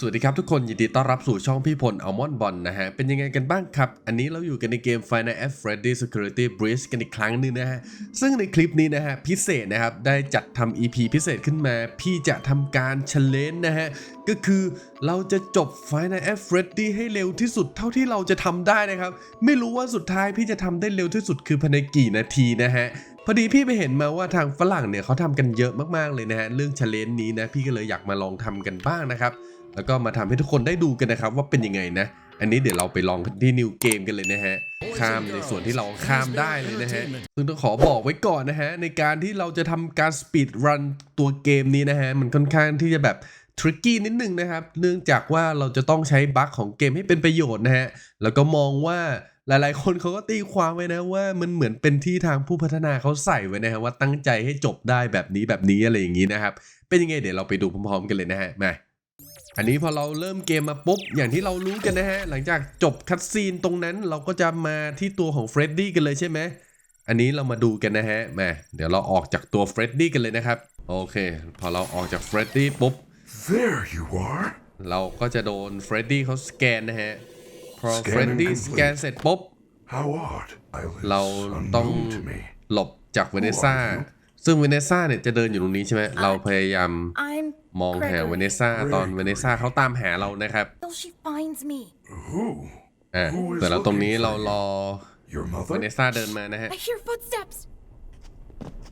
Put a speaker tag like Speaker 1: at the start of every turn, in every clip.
Speaker 1: สวัสดีครับทุกคนยินดีต้อนรับสู่ช่องพี่พลอัลมอนบอลนะฮะ เป็นยังไงกันบ้างครับ อันนี้เราอยู่กันในเกม Final F Freddy Security Breach กันอีกครั้งหนึงนะฮะ ซึ่งในคลิปนี้นะฮะ พิเศษนะครับ ได้จัดทำ EP พิเศษขึ้นมา พี่จะทำการ challenge นะฮะ ก็คือเราจะจบ Final F Freddy ให้เร็วที่สุดเท่าที่เราจะทำได้นะครับ ไม่รู้ว่าสุดท้ายพี่จะทำได้เร็วที่สุดคือภายในกี่นาทีนะฮะ พอดีพี่ไปเห็นมาว่าทางฝรั่งเนี่ยเขาทำกันเยอะมากๆเลยนะฮะเรื่อง challenge นี้นะพี่ก็เลยอยากมาลองทำกันบ้างนะครับ แล้วก็มาทำให้ทุกคนได้ดูกันนะครับว่าเป็นยังไงนะ อันนี้เดี๋ยวเราไปลองที่นิวเกมกันเลยนะฮะข้ามในส่วนที่เราข้ามได้เลยนะฮะซึ่งต้องขอบอกไว้ก่อนนะฮะในการที่เราจะทำการสปีดรันตัวเกมนี้นะฮะมันค่อนข้างที่จะแบบทริกกี้นิดนึงนะครับ เนื่องจากว่าเราจะต้องใช้บั๊กของเกมให้เป็นประโยชน์นะฮะแล้วก็มองว่า หลายๆ คนเขาก็ตีความไว้นะว่ามันเหมือนเป็นที่ทางผู้พัฒนาเขาใส่ไว้นะฮะว่าตั้งใจให้จบได้แบบนี้แบบนี้อะไรอย่างนี้นะครับ เป็นยังไงเดี๋ยวเราไปดูพร้อมๆ กันเลยนะฮะมาอันนี้พอเราเริ่มเกมมาปุ๊บ อย่างที่เรารู้กันนะฮะ หลังจากจบคัดซีนตรงนั้นเราก็จะมาที่ตัวของเฟรดดี้กันเลยใช่ไหมอันนี้เรามาดูกันนะฮะมาเดี๋ยวเราออกจากตัวเฟรดดี้กันเลยนะครับ โอเค พอเราออกจากเฟรดดี้ปุ๊บ
Speaker 2: There you are.
Speaker 1: เราก็จะโดนเฟรดดี้เขาสแกนนะฮะ พอ
Speaker 2: Scan
Speaker 1: เฟรดดี้
Speaker 2: complete
Speaker 1: สแกนเสร็จปุ๊บ
Speaker 2: How odd. Islands
Speaker 1: เราต้อง
Speaker 2: unknown to me.
Speaker 1: หลบจากเวเนซ่า ซึ่งเวเนซ่าเนี่ยจะเดินอยู่ตรงนี้ใช่ไหม เราพยายาม
Speaker 3: I'm
Speaker 1: มองหา
Speaker 3: Gregory.
Speaker 1: เวเนซ่าตอนเวเนซ่าเขาตามหาเรานะครับ
Speaker 3: till she finds me.
Speaker 2: Who?
Speaker 1: อ่า
Speaker 2: Who is
Speaker 1: แต่แล้วตรงนี้
Speaker 2: looking
Speaker 1: เรา
Speaker 2: for
Speaker 1: รอ
Speaker 2: Your
Speaker 1: เว
Speaker 2: mother?
Speaker 1: เนซ่าเดินมานะฮะ
Speaker 3: I hear footsteps.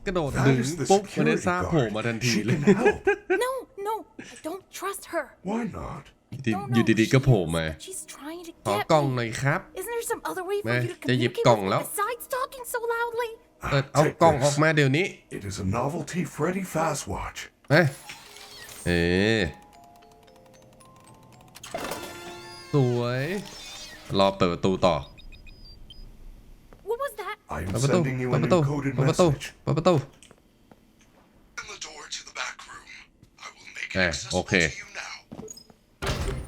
Speaker 1: กระโดด
Speaker 2: That
Speaker 1: ดึง
Speaker 2: is the
Speaker 1: ปุ๊บเวเน
Speaker 2: security
Speaker 1: ซ่าโผล่
Speaker 2: guard.
Speaker 1: มาทันที
Speaker 2: She
Speaker 1: เลย
Speaker 2: can help.
Speaker 3: No, no, I don't trust her.
Speaker 2: Why not?
Speaker 1: อยู่
Speaker 3: Don't
Speaker 1: อยู่
Speaker 3: know
Speaker 1: ดี
Speaker 3: who
Speaker 1: ๆก็
Speaker 3: she
Speaker 1: โผล่
Speaker 3: is,
Speaker 1: มา
Speaker 3: but She's trying to
Speaker 1: ขอ
Speaker 3: get
Speaker 1: กล่อง
Speaker 3: me.
Speaker 1: หน่อยครับ
Speaker 3: Isn't there some other way for
Speaker 1: แม่
Speaker 3: you to
Speaker 1: จะหยิบ
Speaker 3: communicate
Speaker 1: กล่อง
Speaker 3: with me
Speaker 1: แล้ว
Speaker 3: besides talking so loudly?
Speaker 1: เปิดเอา
Speaker 2: Take
Speaker 1: กล่องออก
Speaker 2: this.
Speaker 1: มาเดี๋ยวนี้
Speaker 2: It is a novelty Freddy Fast Watch.
Speaker 1: เอ้ยเอ๊ะสวย รอเปิดประตูต่อ
Speaker 3: What was that?
Speaker 2: I
Speaker 1: เปิ
Speaker 2: am
Speaker 1: ดประตู
Speaker 2: sending you
Speaker 1: เปิด
Speaker 2: an
Speaker 1: ประตู
Speaker 2: encoded
Speaker 1: เปิดประตู
Speaker 2: message.
Speaker 1: เปิดประตู
Speaker 2: Open the door to the back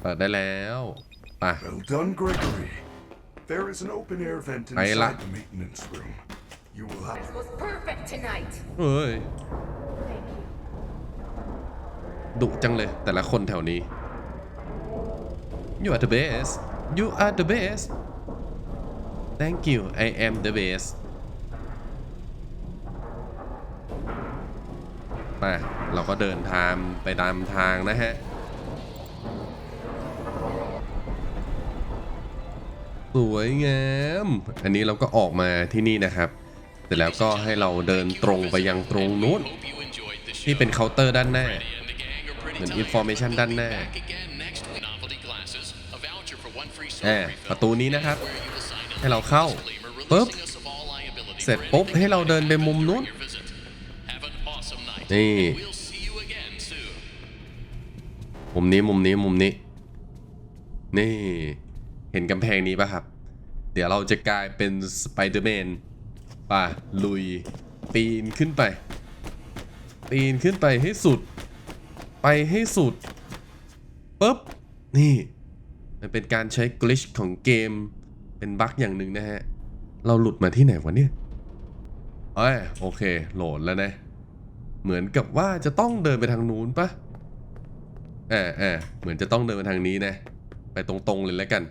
Speaker 1: ปิดได้แล้วไป
Speaker 2: Well done, Gregory. There is an open air vent
Speaker 1: Ahí la-
Speaker 2: inside the maintenance room. You will have.
Speaker 4: was perfect tonight.
Speaker 1: เฮ้ยดุจังเลยแต่ละคนแถวนี้ You are the best You are the best Thank you I am the best มาเราก็เดินทางไปตามทางนะฮะ วยงาม อันนี้เราก็ออกมาที่นี่นะครับ เสร็จแล้วก็ให้เราเดินตรงไปยังตรงนู้นที่เป็นเคาน์เตอร์ด้านหน้า เหมือนอินฟอร์เมชันด้านหน้าอ่าประตูนี้นะครับ ให้เราเข้าปุ๊บเสร็จปุ๊บให้เราเดินไปมุมนู้นนี่มุมนี้มุมนี้มุมนี้ นี่ ห็นกำแพงนี้ป่ะครับ เดี๋ยวเราจะกลายเป็นสไปเดอร์แมนป่ะ ลุยปีนขึ้นไป ปีนขึ้นไปให้สุด ไปให้สุดปุ๊บ นี่ มันเป็นการใช้กลิชของเกมเป็นบั๊กอย่างหนึ่งนะฮะ เราหลุดมาที่ไหนวะเนี่ยเอ้ยโอเค โหลดแล้วนะ เหมือนกับว่าจะต้องเดินไปทางนู้นปะเอ่าอ่าเหมือนจะต้องเดินไปทางนี้นะ ไปตรงๆเลยแล้วกัน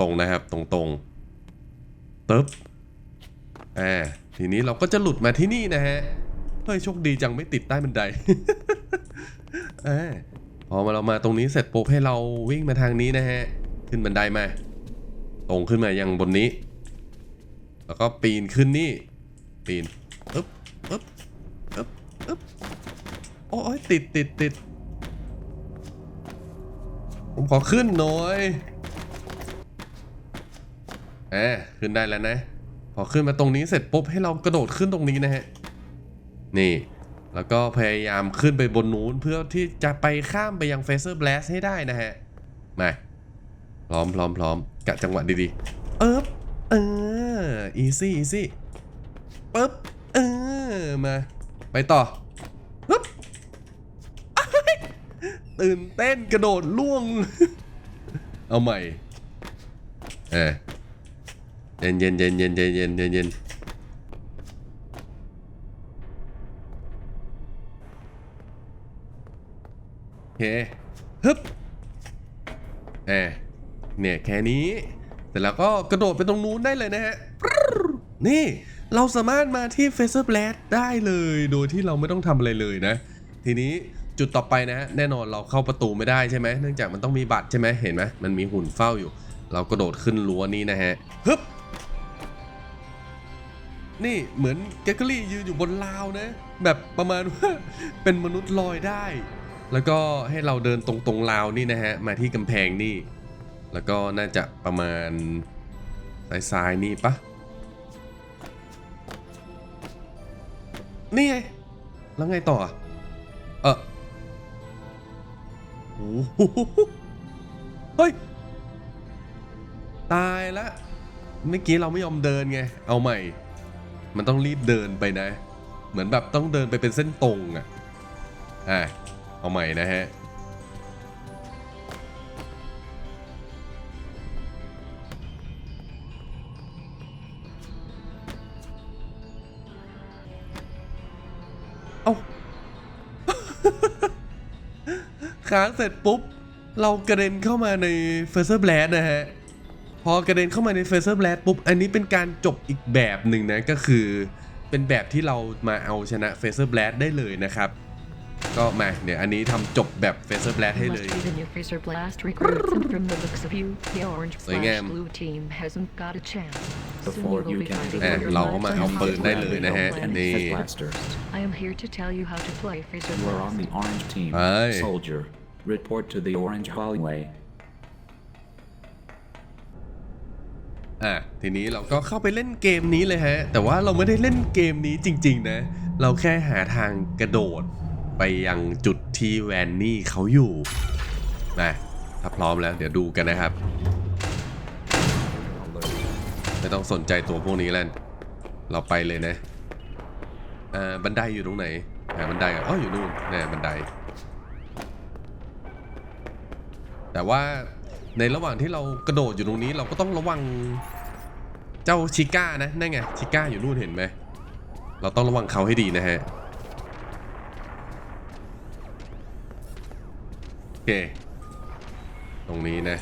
Speaker 1: ตรงๆนะครับ ตรงๆตึ๊บอ่าทีนี้เราก็จะหลุดมาที่นี่นะฮะเฮ้ยโชคดีจังไม่ติดใต้บันไดอ่าพอมาเรามาตรงนี้เสร็จปุ๊บให้เราวิ่งมาทางนี้นะฮะ ขึ้นบันไดมา ตรงขึ้นมายังบนนี้ แล้วก็ปีนขึ้นนี่ ปีนอึ๊บอึ๊บอึ๊บอึ๊บโอ้ยติดติดติดผมขอขึ้นหน่อย อ่าขึ้นได้แล้วนะ พอขึ้นมาตรงนี้เสร็จปุ๊บให้เรากระโดดขึ้นตรงนี้นะฮะ นี่ แล้วก็พยายามขึ้นไปบนนู้นเพื่อที่จะไปข้ามไปยังเฟเซอร์แบลสให้ได้นะฮะ มา พร้อมพร้อมพร้อมกะจังหวะดีๆ เอิบเอออีซี่อีซี่ปึ๊บ เออ มา ไปต่อปึ๊บตื่นเต้นกระโดดล่วง เอาใหม่ เออ เย็นเย็นเย็นเย็นเย็นเย็นเย็นเย็นโอเคฮึบแอบเนี่ยแค่นี้เสร็จแล้วก็กระโดดไปตรงนู้นได้เลยนะฮะ นี่เราสามารถมาที่เฟเซอร์แบลดได้เลย โดยที่เราไม่ต้องทำอะไรเลยนะ ทีนี้จุดต่อไปนะฮะแน่นอนเราเข้าประตูไม่ได้ใช่ไหมเนื่องจากมันต้องมีบัตรใช่ไหมเห็นไหมมันมีหุ่นเฝ้าอยู่ เรากระโดดขึ้นรั้วนี้นะฮะฮึบ นี่เหมือนแกกเกอรี่ยืนอยู่บนราวนะ แบบประมาณว่าเป็นมนุษย์ลอยได้ แล้วก็ให้เราเดินตรงตรงราวนี่นะฮะ มาที่กำแพงนี่ แล้วก็น่าจะประมาณซ้ายๆนี่ปะนี่ไง แล้วไงต่ออะเออโอ้โหเฮ้ย ตายละเมื่อกี้เราไม่ยอมเดินไง เอาใหม่ มันต้องรีบเดินไปนะ เหมือนแบบต้องเดินไปเป็นเส้นตรงอะอะเอาใหม่นะฮะเอาค้างเสร็จปุ๊บ เรากระเด็นเข้ามาในเฟเซอร์แบลดนะฮะ พอกระเด็นเข้ามาในเฟเซอร์แบลดปุ๊บ อันนี้เป็นการจบอีกแบบหนึ่งนะ ก็คือเป็นแบบที่เรามาเอาชนะเฟเซอร์แบลดได้เลยนะครับ ก็มา เดี๋ยวอันนี้ทำจบแบบเฟเซอร์แบลดให้เลย
Speaker 4: Must be the new Phaser Blast recruits, and from the looks of you, the Orange
Speaker 1: สวยงาม
Speaker 4: Flash Blue team hasn't got a chance. Soon
Speaker 5: Before
Speaker 4: you will
Speaker 5: you
Speaker 4: be
Speaker 5: can
Speaker 4: fighting
Speaker 5: do
Speaker 1: Eh,
Speaker 4: for your
Speaker 1: เราก็
Speaker 4: lives
Speaker 1: มา
Speaker 4: and
Speaker 1: เอาปืน
Speaker 4: health
Speaker 1: ได้เลยนะฮะ
Speaker 4: and
Speaker 1: นี่
Speaker 5: Head blasters.
Speaker 4: I am here to tell you how to play Phaser
Speaker 5: You are on the
Speaker 4: Blast.
Speaker 5: orange team.
Speaker 1: Aye.
Speaker 5: Soldier, report to the orange hallway.
Speaker 1: อะทีนี้เราก็เข้าไปเล่นเกมนี้เลยฮะ แต่ว่าเราไม่ได้เล่นเกมนี้จริง ๆ นะ เราแค่หาทางกระโดด ไปยังจุดที่แวนนี่เขาอยู่มาถ้าพร้อมแล้วเดี๋ยวดูกันนะครับ ไม่ต้องสนใจตัวพวกนี้แล้วเราไปเลยนะอ่าบันไดอยู่ตรงไหนหาบันไดอ๋ออยู่นู่นแน่บันได แต่ว่า ในระหว่างที่เรากระโดดอยู่ตรงนี้เราก็ต้องระวังเจ้าชิก้านะนั่นไงชิก้าอยู่นู่นเห็นไหมเราต้องระวังเขาให้ดีนะฮะโอเค ตรงนี้นะ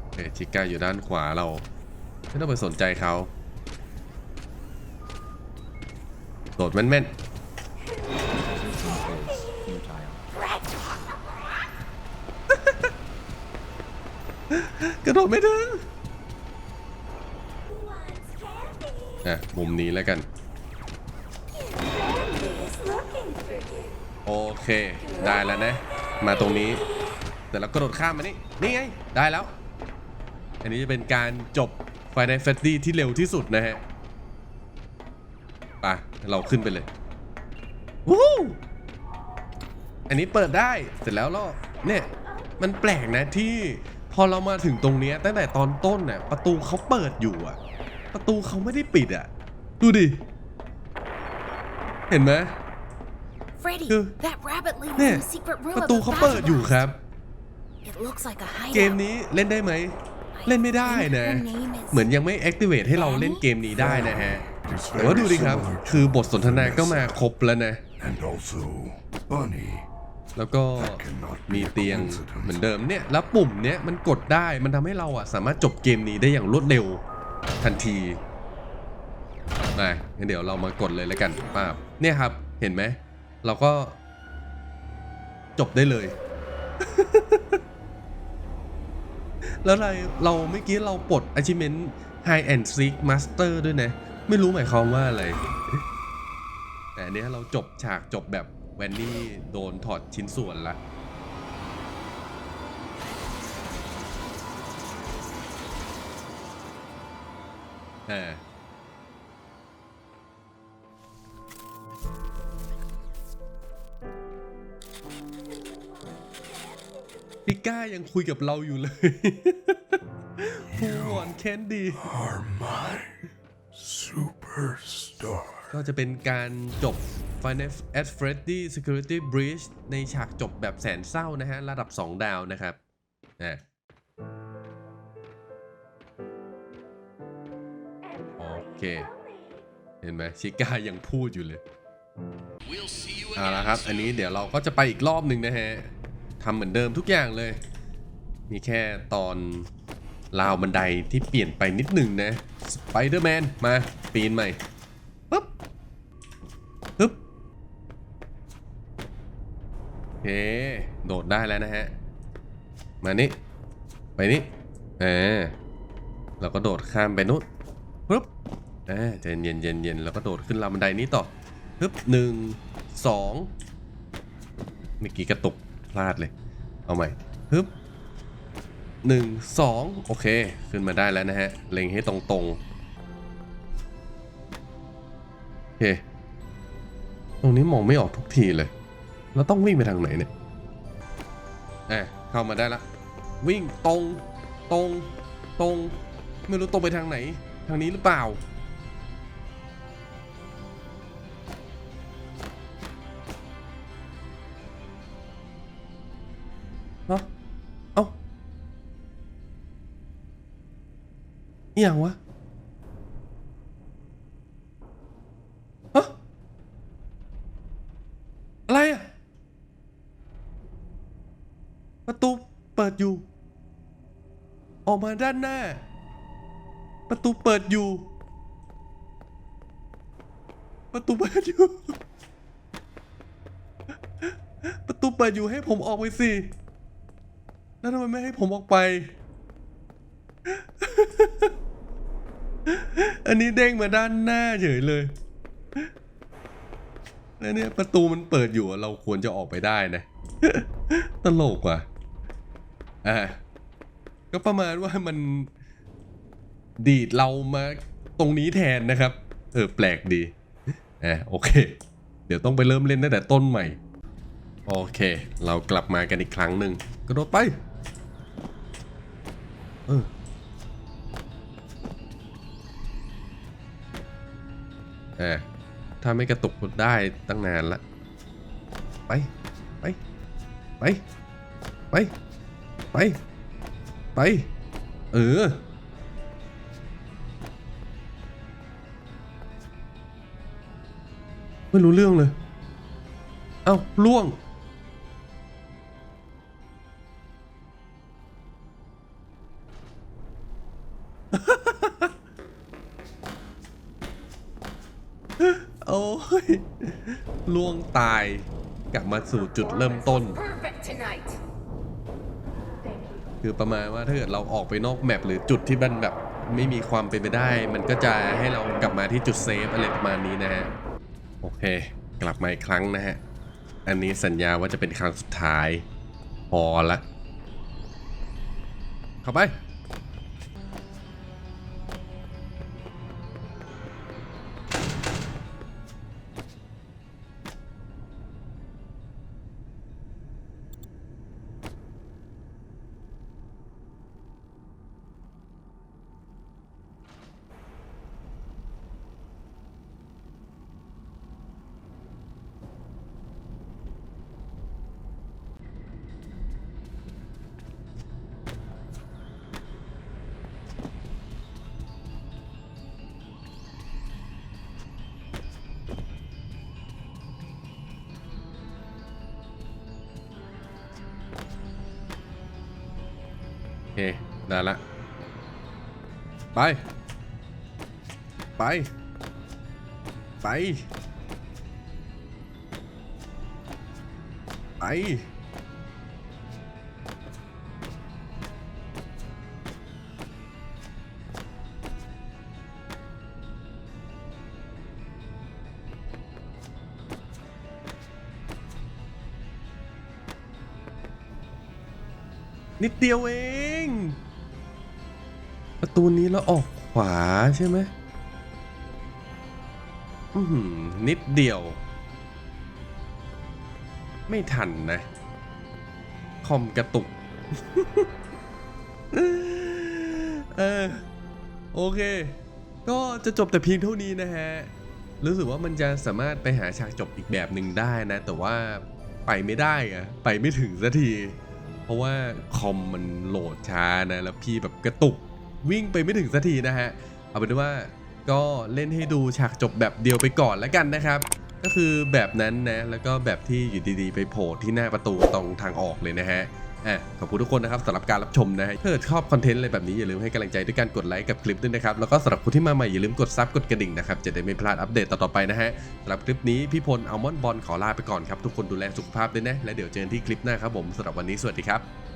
Speaker 1: โอเคชิก้าอยู่ด้านขวาเราไม่ต้องไปสนใจเขาโดดแม่นๆ กระโดดไม่ถึงอะมุมนี้แล้วกัน โอเค ได้แล้วนะ มาตรงนี้ แต่เรากระโดดข้ามมานี่ นี่ไง ได้แล้ว อันนี้จะเป็นการจบ Final Fantasy ที่เร็วที่สุดนะฮะไปเราขึ้นไปเลยวู้อันนี้เปิดได้ เสร็จแล้วเราเนี่ย มันแปลกนะที่ พอเรามาถึงตรงเนี้ยตั้งแต่ตอนต้นน่ะประตูเขาเปิดอยู่อะประตูเขาไม่ได้ปิดอะดูดิ เห็นไหม
Speaker 3: Freddy,
Speaker 1: Good.
Speaker 3: that rabbit leads
Speaker 1: เนี่ย
Speaker 3: in a secret room
Speaker 1: ประ
Speaker 3: of
Speaker 1: ตู
Speaker 3: the
Speaker 1: เขาเปิดอยู่ครับ
Speaker 3: It looks like a
Speaker 1: เกม
Speaker 3: hideout.
Speaker 1: นี้เล่นได้ไหม เล่นไม่ได้นะ เหมือนยังไม่ activate ให้เราเล่นเกมนี้ได้นะฮะ
Speaker 2: It's
Speaker 1: แต่ว่าดู
Speaker 2: very
Speaker 1: ดิครับ
Speaker 2: similar to
Speaker 1: คือบทสนทนาก็มาครบแล้วนะ
Speaker 2: And also, Bunny.
Speaker 1: แล้วก็มีเตียงเหมือนเดิมเนี่ย แล้วปุ่มเนี้ยมันกดได้มันทำให้เราอะสามารถจบเกมนี้ได้อย่างรวดเร็วทันทีมาเดี๋ยวเรามากดเลยแล้วกันป้าบเนี่ยครับเห็นไหม เราก็จบได้เลย แล้วอะไรเราเมื่อกี้เราปลด achievement high and seek master ด้วยนะ ไม่รู้หมายความว่าอะไร แต่อันเนี้ยเราจบฉากจบแบบ แวนนี่โดนถอดชิ้นส่วนละอ่าพี่ก้ายังคุยกับเราอยู่เลย ผู้หวอนแคนดี้
Speaker 2: Are my superstar.
Speaker 1: ก็จะเป็นการจบ Final at Freddy Security Breach ในฉากจบแบบแสนเศร้านะฮะ ระดับ 2 ดาวนะครับนะโอเค เห็นไหมชิก้ายังพูดอยู่เลย
Speaker 2: We'll see you
Speaker 1: เอา
Speaker 2: again.
Speaker 1: ละครับ อันนี้เดี๋ยวเราก็จะไปอีกรอบหนึ่งนะฮะทำเหมือนเดิมทุกอย่างเลย มีแค่ตอนราวบันไดที่เปลี่ยนไปนิดหนึ่งนะ สไปเดอร์แมน มาปีนใหม่ปึ๊บปึ๊บ โอเคโดดได้แล้วนะฮะ มานี่ ไปนี่อ่าเราก็โดดข้ามไปนู้นปึ๊บอ่าใจเย็นเย็นเย็นแล้วก็โดดขึ้นราวบันไดนี้ต่อปึ๊บหนึ่งสองเมื่อกี้กระตุกพลาดเลย เอาใหม่ปึ๊บหนึ่งสองโอเค ขึ้นมาได้แล้วนะฮะ เล็งให้ตรงๆโอเค ตรงนี้มองไม่ออกทุกทีเลย แล้วต้องวิ่งไปทางไหนเนี่ยเอ่เข้ามาได้ละ วิ่งตรงตรงตรง ไม่รู้ตรงไปทางไหน ทางนี้หรือเปล่า เอ้า เอ้าอย่างวะ ประตูเปิดอยู่ ออกมาด้านหน้า ประตูเปิดอยู่ ประตูเปิดอยู่ ประตูเปิดอยู่ให้ผมออกไปสิ แล้วทำไมไม่ให้ผมออกไป อันนี้เด้งมาด้านหน้าเฉยเลยแล้วเนี่ยประตูมันเปิดอยู่เราควรจะออกไปได้นะ ตลกว่ะ อ่าก็ประมาณว่ามันดีดเรามาตรงนี้แทนนะครับ เออแปลกดีอ่าโอเค เดี๋ยวต้องไปเริ่มเล่นตั้งแต่ต้นใหม่ โอเค เรากลับมากันอีกครั้งหนึ่งกระโดดไปเออเออถ้าไม่กระตุกได้ตั้งนานละ ไป ไป ไป ไป ไป ไป เออ ไม่รู้เรื่องเลย เอ้าล่วง โอ้ยล่วงตาย กลับมาสู่จุดเริ่มต้น
Speaker 3: Perfect tonight.
Speaker 1: คือประมาณว่าถ้าเกิดเราออกไปนอกแมปหรือจุดที่มันแบบไม่มีความเป็นไปได้ มันก็จะให้เรากลับมาที่จุดเซฟอะไรประมาณนี้นะฮะโอเค กลับมาอีกครั้งนะฮะอันนี้สัญญาว่าจะเป็นครั้งสุดท้ายพอละเข้าไป เค ได้ละ ไป ไป ไป ไป นิดเดียวเอง ประตูนี้แล้วออกขวาใช่ไหมอือหือนิดเดียว ไม่ทันนะ คอมกระตุก เออ โอเค ก็จะจบแต่เพียงเท่านี้นะฮะ รู้สึกว่ามันจะสามารถไปหาฉากจบอีกแบบหนึ่งได้นะ แต่ว่าไปไม่ได้อะไปไม่ถึงสักที เพราะว่าคอมมันโหลดช้านะ แล้วพี่แบบกระตุก วิ่งไปไม่ถึงสักทีนะฮะ เอาเป็นว่าก็เล่นให้ดูฉากจบแบบเดียวไปก่อนแล้วกันนะครับ ก็คือแบบนั้นนะแล้วก็แบบที่อยู่ดีๆ ไปโผล่ที่หน้าประตูตรงทางออกเลยนะฮะอะขอบคุณทุกคนนะครับสำหรับการรับชมนะฮะถ้าเกิดชอบคอนเทนต์อะไรแบบนี้อย่าลืมให้กำลังใจด้วยการกดไลค์กับคลิปด้วยนะครับ แล้วก็สำหรับคนที่มาใหม่อย่าลืมกดซับกดกระดิ่งนะครับจะได้ไม่พลาดอัปเดตต่อๆไปนะฮะสำหรับคลิปนี้พี่พลอัลมอนด์บอลขอลาไปก่อนครับทุกคนดูแลสุขภาพด้วยนะและเดี๋ยวเจอกันที่คลิปหน้าครับผมสำหรับวันนี้สวัสดีครับ